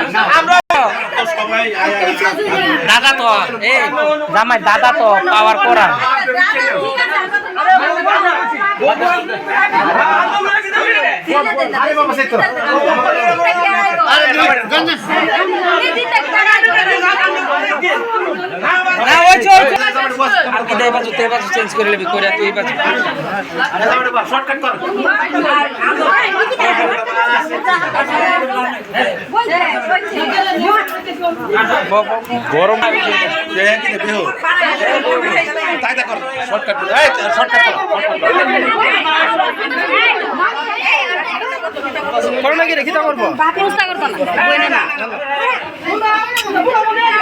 আচ্ছা আমরা তো সবাই দাদা তো এই জামাই দাদা তো পাওয়ার করা চেঞ্জ তুই শর্টকাট কর গরম না কর নাকি রেখে তা করব। কালকে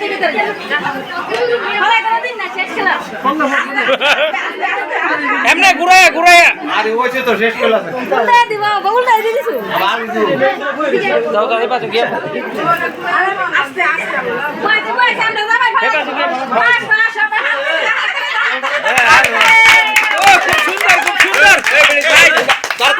তো এমনে ঘুরায় ঘুরায় আরে ওইছে তো শেষ এই বাজু গিয়ে ও খুব সুন্দর খুব সুন্দর তাড়াতাড়ি করে দাও তাড়াতাড়ি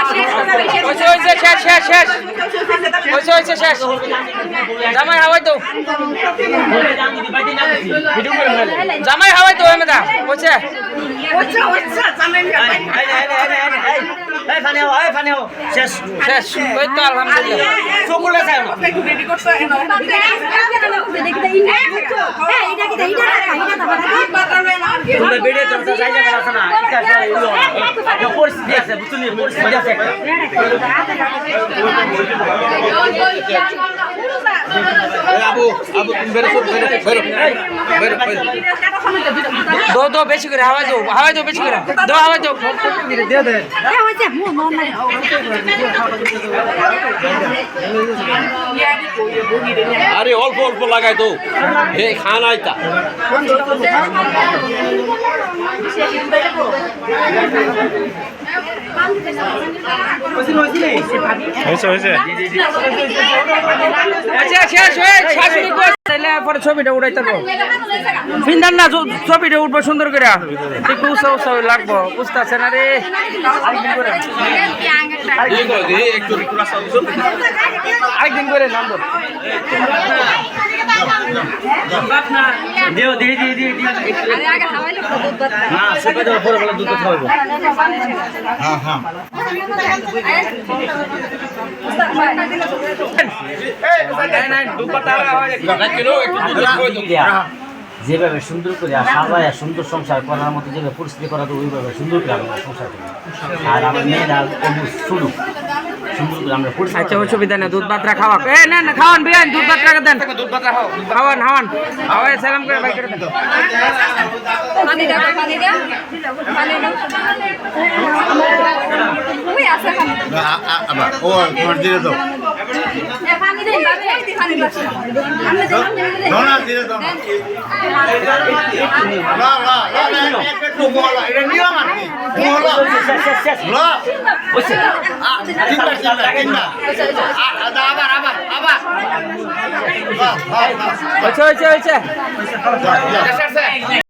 হয়েছে হয়েছে শেষ শেষ শেষ। হয়েছে হয়েছে শেষ। জামাই হাওয়াই তো জামাই হাওয়াই তো এমে দা হয়েছে শেষ ওই তো আলহামদুলিল্লাহ পরিস্থিতি বেরো বেরো বেরো বেরো দো দো, বেশি করে, হাওয়াই দো হাওয়াই দো, বেশি করে। দো, হাওয়াই দো। আরে, অল্প অল্প লাগাই তো হে, খান আইতা আচ্ছা শেষ পরে ছবিটা উড়াই থাকব ফিন্দান না ছবিটা উঠবো সুন্দর করে। একটু উৎসাহ লাগবো, বুঝতেছে না রে। আরেকদিন করে। দিও দি দি দি দি না সেটা তো পরে বলে দুধ খাওয়াবো হ্যাঁ হ্যাঁ। নাই নাই দুধ পাতা হয় কিলো একটু দুধ খাওয়াই দাও। যেভাবে সুন্দর করে আর সাজায় সুন্দর সংসার করার মতো যেভাবে পরিস্থিতি করা তো ওইভাবে সুন্দর করে আমরা সংসার করি। আর আমার মেয়েরা শুরু আচ্ছা অসুবিধা নেই দুধ ভাত খাওয়া এ না না খাওয়ান বিয়ান দুধ ভাত দেন দুধ ভাত খাও খাওয়ান খাওয়ান সালাম করে ভাই করে ও তোমার দিয়ে দাও নিয়ম আর কি আবার আবার আবার। বাহ বাহ বাহ